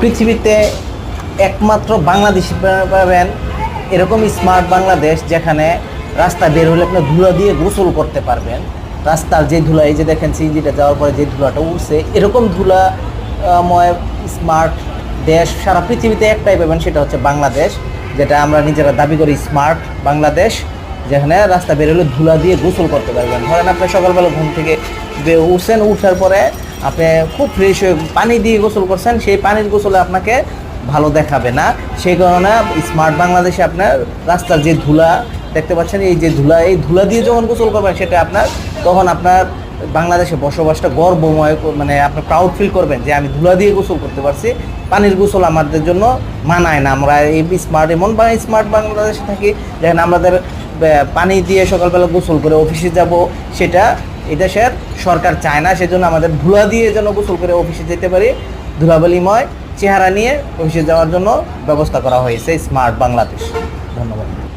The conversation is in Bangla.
পৃথিবীতে একমাত্র বাংলাদেশি পাবেন এরকম স্মার্ট বাংলাদেশ যেখানে রাস্তা বের হলে আপনি ধুলা দিয়ে গোসল করতে পারবেন। রাস্তার যে ধুলা, এই যে দেখেন সিএনজিটা যাওয়ার পরে যে ধুলাটা উঠছে এরকম ধুলা ময় স্মার্ট দেশ সারা পৃথিবীতে একটাই পাবেন, সেটা হচ্ছে বাংলাদেশ, যেটা আমরা নিজেরা দাবি করি স্মার্ট বাংলাদেশ, যেখানে রাস্তা বের হলে ধুলা দিয়ে গোসল করতে পারবেন। ধরেন আপনি সকালবেলা ঘুম থেকে উঠছেন, উঠার পরে আপনি খুব ফ্রেশ হয়ে পানি দিয়ে গোসল করছেন, সেই পানির গোসলে আপনাকে ভালো দেখাবে না। সেই কারণে স্মার্ট বাংলাদেশে আপনার রাস্তার যে ধুলা দেখতে পাচ্ছেন, এই যে ধুলা, এই ধুলা দিয়ে যখন গোসল করবেন, সেটা আপনার তখন আপনার বাংলাদেশে বসবাসটা গর্বময় মানে আপনি প্রাউড ফিল করবেন যে আমি ধুলা দিয়ে গোসল করতে পারছি। পানির গোসল আমাদের জন্য মানায় না। আমরা এই স্মার্ট এমন বা স্মার্ট বাংলাদেশে থাকি, যেখানে আমাদের পানি দিয়ে সকালবেলা গোসল করে অফিসে যাব, সেটা এদেশের সরকার চায় না, সেজন্য আমাদের ধুলা দিয়ে যেন গোসল করে অফিসে যেতে পারি। ধুলাবালিময় চেহারা নিয়ে অফিসে যাওয়ার জন্য ব্যবস্থা করা হয়েছে স্মার্ট বাংলাদেশ। ধন্যবাদ।